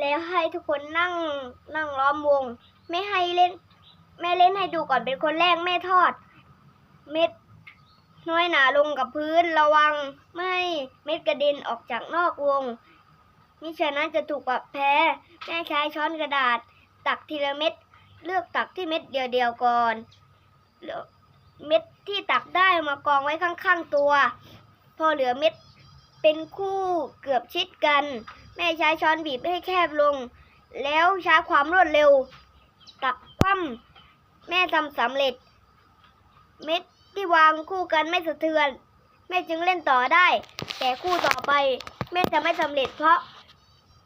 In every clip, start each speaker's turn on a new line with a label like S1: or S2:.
S1: แล้วให้ทุกคนนั่งนั่งล้อมวง ไม่ให้เล่น แม่เล่นให้ดูก่อนเป็นคนแรกแม่ทอด เม็ดน้อยหนาลงกับพื้นระวังไม่เม็ดกระเด็นออกจากนอกวงมิฉะนั้นจะถูกปรับแพ้ แม่ใช้ช้อนกระดาษ ตักทีละเม็ด เลือกตักที่เม็ดเดียวๆก่อนเม็ดที่ตักได้มากองไว้ข้างๆตัว พอเหลือเม็ดเป็นคู่เกือบชิดกัน แม่ใช้ช้อนบีบให้แคบลง แล้วใช้ความรวดเร็ว ตักคว่ำแม่ทำสำเร็จ เม็ดที่วางคู่กันไม่สะเทือน แม่จึงเล่นต่อได้ แต่คู่ต่อไป แม่จะไม่สำเร็จเพราะ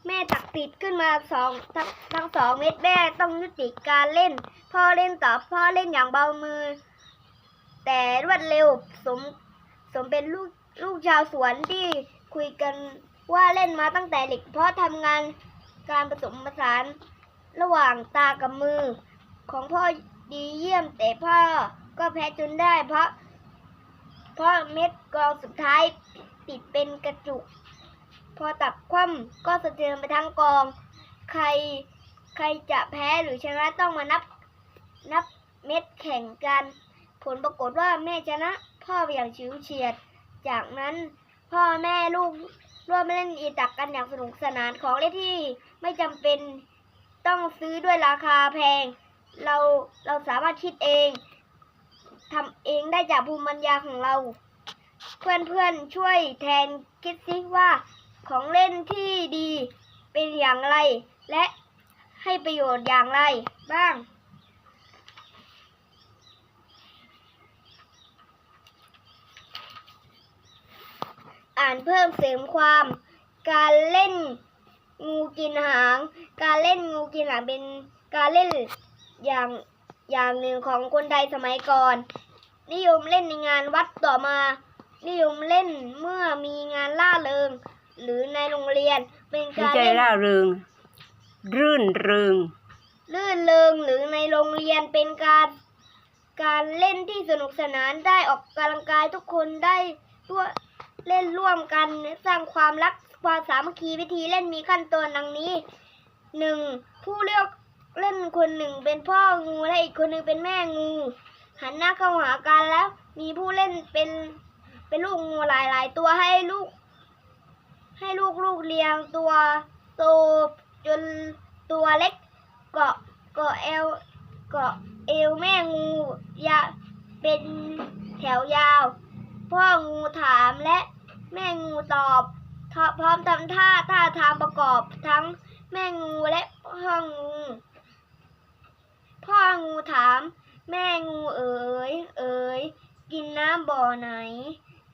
S1: แม่ตักติดขึ้นมาสองทั้งทั้งสองเม็ดแม่ต้องยุติการเล่น พ่อเล่นต่อพ่อเล่นอย่างเบามือ แต่รวดเร็วสมสมเป็นลูกลูกชาวสวนที่คุยกัน ว่าเล่นมาตั้งแต่เด็กเพราะทำงานการผสมผสานระหว่างตากับมือ ของพ่อดีเยี่ยมแต่พ่อก็แพ้จนได้เพราะ เพราะเม็ดกรองสุดท้ายติดเป็นกระจุก พอตับคว่ำก็สะเทือนไปทั้งกอง ใครใครจะแพ้หรือชนะต้องมานับนับเม็ดแข่งกัน ผลปรากฏว่าแม่ชนะพ่อไปอย่างชิวเฉียด จากนั้นพ่อแม่ลูก ร่วมเล่นอีตักกันอย่างสนุกสนานของเล่นที่ไม่จำเป็นต้องซื้อด้วยราคาแพง เราเราสามารถคิดเองทำเองได้จากภูมิปัญญาของเรา เพื่อนเพื่อนๆช่วยแทนคิดซิว่าของเล่นที่ดีเป็นอย่างไร และให้ประโยชน์อย่างไรบ้าง อ่านเพิ่มเสริมความ การเล่นงูกินหาง การเล่นงูกินหางเป็นการเล่นอย่างอย่างหนึ่งของคนไทยสมัยก่อน นิยมเล่นในงานวัดต่อมา นิยมเล่นเมื่อมีงานล่าเริง หรือในโรงเรียนเป็น
S2: ไม่
S1: การ
S2: ใจ
S1: เล่น
S2: ร่าเริง รื่นเริง
S1: ลื่นเริงหรือในโรงเรียนเป็นการการเล่นที่สนุกสนานได้ออกกำลังกายทุกคนได้ร่วม เล่นร่วมกันสร้างความรักความสามัคคีวิธีเล่นมีขั้นตอนดังนี้หนึ่งผู้เลือกเล่นคนหนึ่งเป็นพ่องูและอีกคนหนึ่งเป็นแม่งู หันหน้าเข้าหากันแล้ว มีผู้เล่นเป็นเป็นลูกงูหลาย ๆ ตัวให้ลูก ให้ลูกลูกเลี้ยงตัวโตจนตัวเล็กเกาะเกาะเอวเกาะเอวแม่งูยาเป็นแถวยาว พ่องูถามและ แม่งูตอบทพร้อมทำท่าท่าทางประกอบทั้งแม่งูและพ่องู พ่องูถาม แม่งูเอ๋ย เอ๋ย กินน้ำบ่อไหน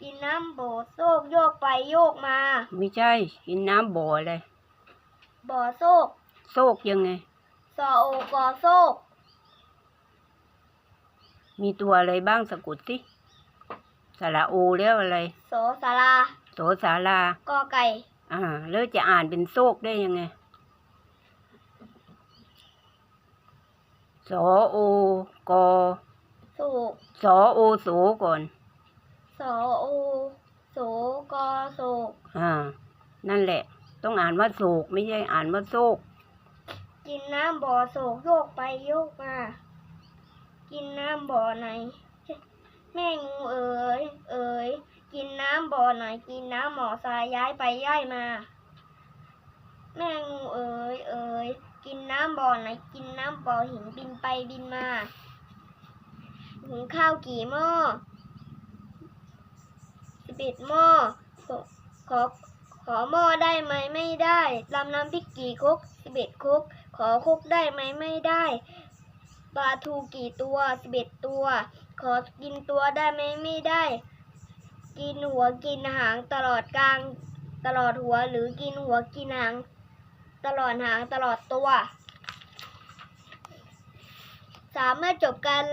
S1: กินน้ำบ่อโซกโยกไปโยกมา
S2: ไม่ใช่ กินน้ำบ่อเลย
S1: บ่อโซก
S2: โซกยังไง
S1: สอโอกอโซก
S2: มีตัวอะไรบ้างสะกดสิ สระโอแล้วอะไร
S1: โสสารา
S2: โสสาลาก
S1: อไก่
S2: อ่าแล้วจะอ่านเป็นโซกได้ยังไงสอโอกอ
S1: โศก
S2: สอโอโสก่อน
S1: สอโอโสกอโศก
S2: อ่า นั่นแหละ ต้องอ่านว่าโศกไม่ใช่อ่านว่าโซก
S1: กินน้ำบ่อโศกโยกไปโยกมา กินน้ำบ่อไหน แม่งูเอ๋ย เอ๋ย กินน้ำบ่อไหนกินน้ำหมอทรายย้ายไปย้ายมา แม่งูเอ๋ย เอ๋ย กินน้ำบ่อไหนกินน้ำบ่อหินบินไปบินมาหุงข้าวกี่หม้อสิบเอ็ดหม้อขอขอขอหม้อได้ไหมไม่ได้ลำน้ำพริกกี่ครกสิบเอ็ดครกขอครกได้ไหมไม่ได้ ปลาทูกี่ตัวสิบเอ็ดตัว ขอกินตัวได้ไหมไม่ได้ กินหัวกินหางตลอดกลาง ตลอดหัวหรือกินหัวกินหาง ตลอดหางตลอดตัวสามเมื่อจบการ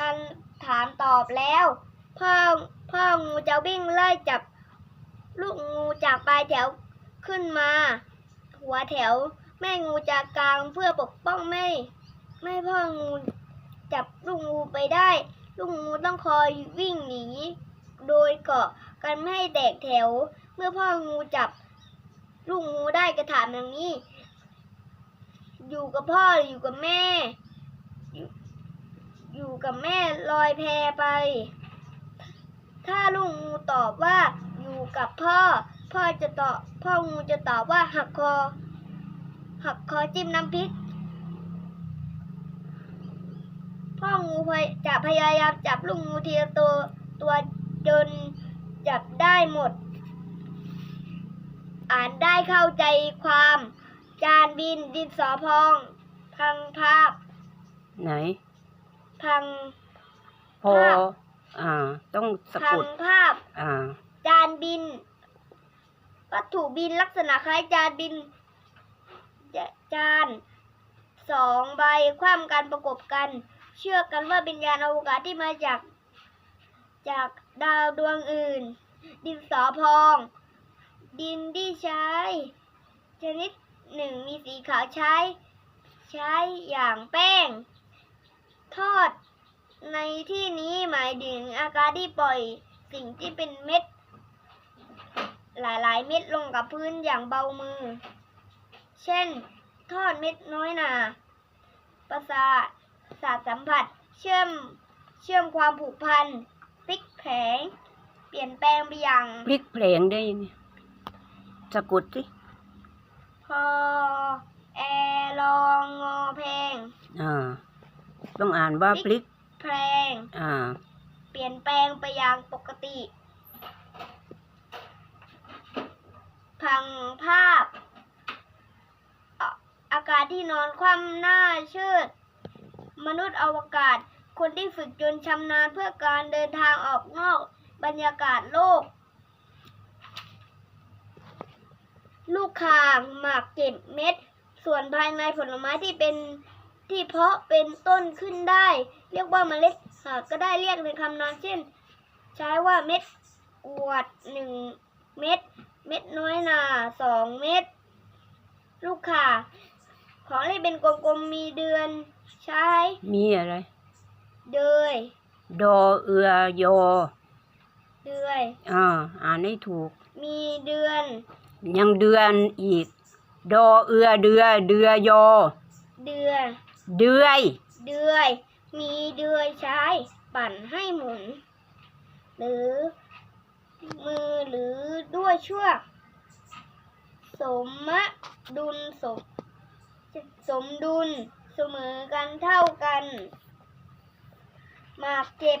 S1: การถามตอบแล้ว พ่อพ่องูจะวิ่งไล่จับ ลูกงูจากปลายแถวขึ้นมา หัวแถวแม่งูจะกลางเพื่อปกป้องไม่ ไม่พ่องูจับลูกงูไปได้ ลูกงูต้องคอยวิ่งหนี โดยเกาะกันไม่ให้แตกแถว เมื่อพ่องูจับ ลูกงูได้กระถามอย่างนี้ อยู่กับพ่อหรืออยู่กับแม่ อยู่กับแม่ลอยแพไป ถ้าลุงงูตอบว่าอยู่กับพ่อ พ่อจะตอบพ่องูจะตอบว่าหักคอ หักคอจิ้มน้ำพริก พ่องูพยจะพยายามจับลูกงูทีละตัวตัวจนจับได้หมด อ่านได้เข้าใจความ จานบินดินสอพอง พังภาพ
S2: ไหน
S1: พัง
S2: พอ
S1: ภาพ
S2: อ่า ต้องสะ
S1: พั
S2: ก
S1: ง
S2: ด
S1: ภาพ
S2: อ่า
S1: จานบิน วัตถุบินลักษณะคล้ายจานบินจะจานสองใบคว่ำกันประกบกัน เชื่อกันว่าเป็นยานอวกาศที่มาจาก จากดาวดวงอื่น ดินสอพอง ดินที่ใช้ ชนิดหนึ่งมีสีขาวใช้ ใช้อย่างแป้ง ทอด ในที่นี้หมายถึงอาการที่ปล่อยสิ่งที่เป็นเม็ด หลายๆ เม็ดลงกับพื้นอย่างเบามือ เช่น ทอดเม็ดน้อยหนาประสาท สาทสัมผัส เชื่อมเชื่อมความผูกพันพลิกแผงเปลี่ยนแปลงไปอย่าง
S2: พลิกเพลงได้ยังไงสะกดสิ
S1: พอแอลองงอแพง
S2: อ่าต้องอ่านว่าพลิก
S1: แพลง
S2: อ่า
S1: เปลี่ยนแปลงไปอย่างปกติ พังภาพอะอากาศที่นอนคว่ำหน้าเชิด มนุษย์อวกาศ คนที่ฝึกจนชำนาญเพื่อการเดินทางออกนอกบรรยากาศโลก ลูกข่างหมากเก็บเม็ด ส่วนภายในผลไม้ที่เป็นที่เพาะเป็นต้นขึ้นได้ เรียกว่าเมล็ดหากก็ได้เรียกในคำนามเช่น ใช้ว่าเม็ดกวดหนึ่งเม็ด เม็ดน้อยหนาสองเม็ด ลูกข่า ของเล่นเป็นกลมๆมีเดือน ใช้
S2: มีอะไร
S1: เดย
S2: ดอเอือยอ
S1: เดือย
S2: อ่าอ่านให้ถูก
S1: มีเดือน
S2: ยังเดือนอีก ดอเอือเดือเดือยอ
S1: เดือน
S2: เดือย
S1: เดือย มีเดือยใช้ ปั่นให้หมุน หรือ มือหรือด้วยเชือกสมดุลสม สมดุลเสมอกันเท่ากันหมากเก็บ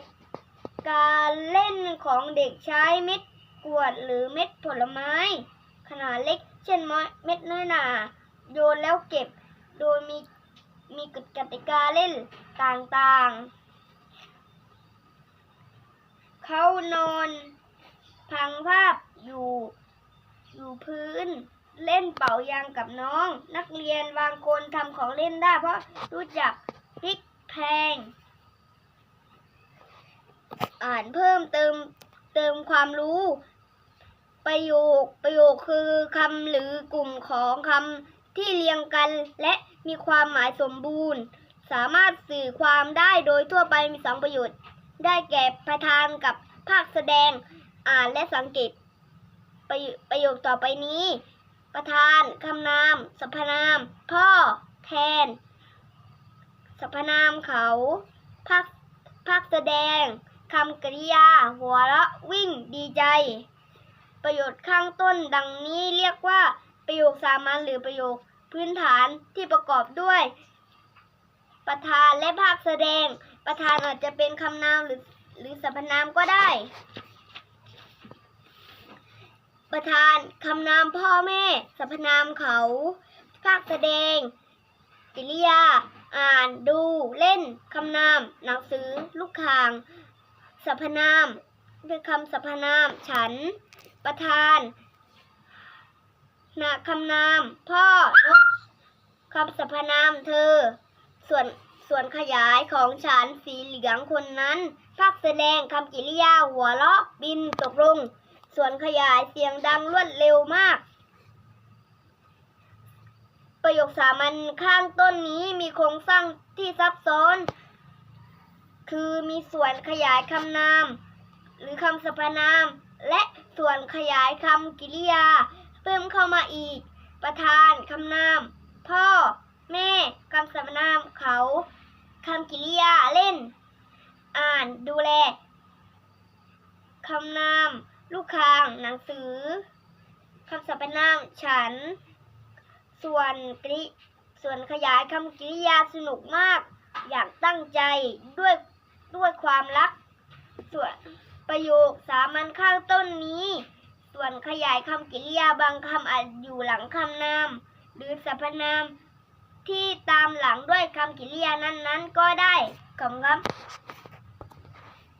S1: การเล่นของเด็กใช้เม็ดกวดหรือเม็ดผลไม้ ขนาดเล็กเช่นเม็ดน้อยหนาโยนแล้วเก็บ โดยมีมีกฎกติกาเล่นต่างๆ เขานอนพังภาพอยู่อยู่พื้น เล่นเป่ายางกับน้อง นักเรียนบางคนทำของเล่นได้เพราะรู้จักพลิกแพง อ่านเพิ่มเติมเติมความรู้ ประโยคประโยคคือคำหรือกลุ่มของคำที่เรียงกันและมีความหมายสมบูรณ์ สามารถสื่อความได้โดยทั่วไปมีสองประโยชน์ ได้แก่ประธานกับภาคแสดง อ่านและสังเกตประโยประโยคต่อไปนี้ ประธาน คำนาม สรรพนาม พ่อ แทน สรรพนามเขาภาคภาคแสดงคำกริยา หัวเราะวิ่งดีใจ ประโยชน์ข้างต้นดังนี้เรียกว่า ประโยคสามัญหรือประโยคพื้นฐานที่ประกอบด้วย ประธานและภาคแสดง ประธานอาจจะเป็นคำนามหรือหรือสรรพนามก็ได้ ประธานคำนามพ่อแม่ สรรพนามเขาภาคแสดงกิริยา อ่านดูเล่นคำนาม หนังสือ ลูกคางสรรพนามเป็นคำสรรพนาม ฉัน ประธานนาคำนาม พ่อนกคำสรรพนามเธอ ส่วนส่วนขยายของฉันสีเหลืองคนนั้นภาคแสดงคำกิริยาหัวเราะบินตกลง ส่วนขยายเสียงดังรวดเร็วมาก ประโยคสามัญข้างต้นนี้มีโครงสร้างที่ซับซ้อน คือมีส่วนขยายคำนาม หรือคำสรรพนาม และส่วนขยายคำกริยา เพิ่มเข้ามาอีก ประธานคำนาม พ่อ แม่คำสรรพนามเขาคำกริยาเล่น อ่านดูแลคำนาม ลูกคาง หนังสือคำสรรพนามฉัน ส่วนกริส่วนขยายคำกริยาสนุกมาก อย่างตั้งใจด้วยด้วยความรัก ส่วนประโยคสามัญข้างต้นนี้ ส่วนขยายคำกริยาบางคำอาจอยู่หลังคำนาม หรือสรรพนามที่ตามหลังด้วยคำกริยานั้นๆ ก็ได้ขอบคุณครับ